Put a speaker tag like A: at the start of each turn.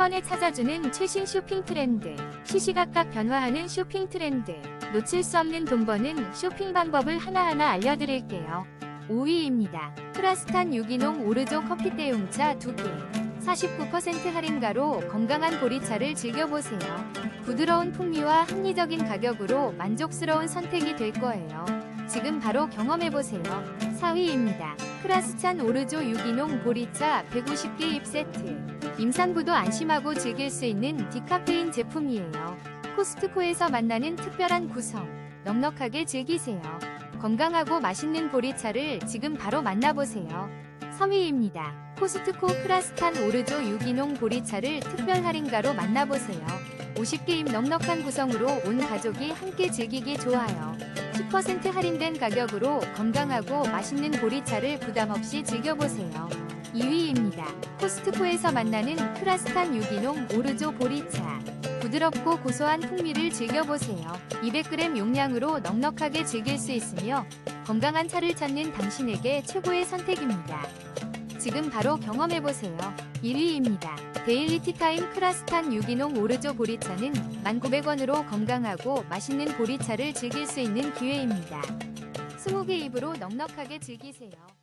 A: 번에 찾아주는 최신 쇼핑 트렌드, 시시각각 변화하는 쇼핑 트렌드, 놓칠 수 없는 돈 버는 쇼핑 방법을 하나하나 알려드릴게요. 5위입니다. 프라스탄 유기농 오르조 커피 대용차 2개. 49% 할인가로 건강한 보리차를 즐겨보세요. 부드러운 풍미와 합리적인 가격으로 만족스러운 선택이 될 거예요. 지금 바로 경험해보세요. 4위입니다. 크라스찬 오르조 유기농 보리차 150개 입 세트. 임산부도 안심하고 즐길 수 있는 디카페인 제품이에요. 코스트코에서 만나는 특별한 구성. 넉넉하게 즐기세요. 건강하고 맛있는 보리차를 지금 바로 만나보세요. 3위입니다. 코스트코 크라스탄 오르조 유기농 보리차를 특별 할인가로 만나보세요. 50개임 넉넉한 구성으로 온 가족이 함께 즐기기 좋아요. 10% 할인된 가격으로 건강하고 맛있는 보리차를 부담없이 즐겨보세요. 2위입니다. 코스트코에서 만나는 크라스탄 유기농 오르조 보리차. 부드럽고 고소한 풍미를 즐겨보세요. 200g 용량으로 넉넉하게 즐길 수 있으며 건강한 차를 찾는 당신에게 최고의 선택입니다. 지금 바로 경험해보세요. 1위입니다. 데일리 티타임 크라스탄 유기농 오르조 보리차는 1,900원으로 건강하고 맛있는 보리차를 즐길 수 있는 기회입니다. 20개 입으로 넉넉하게 즐기세요.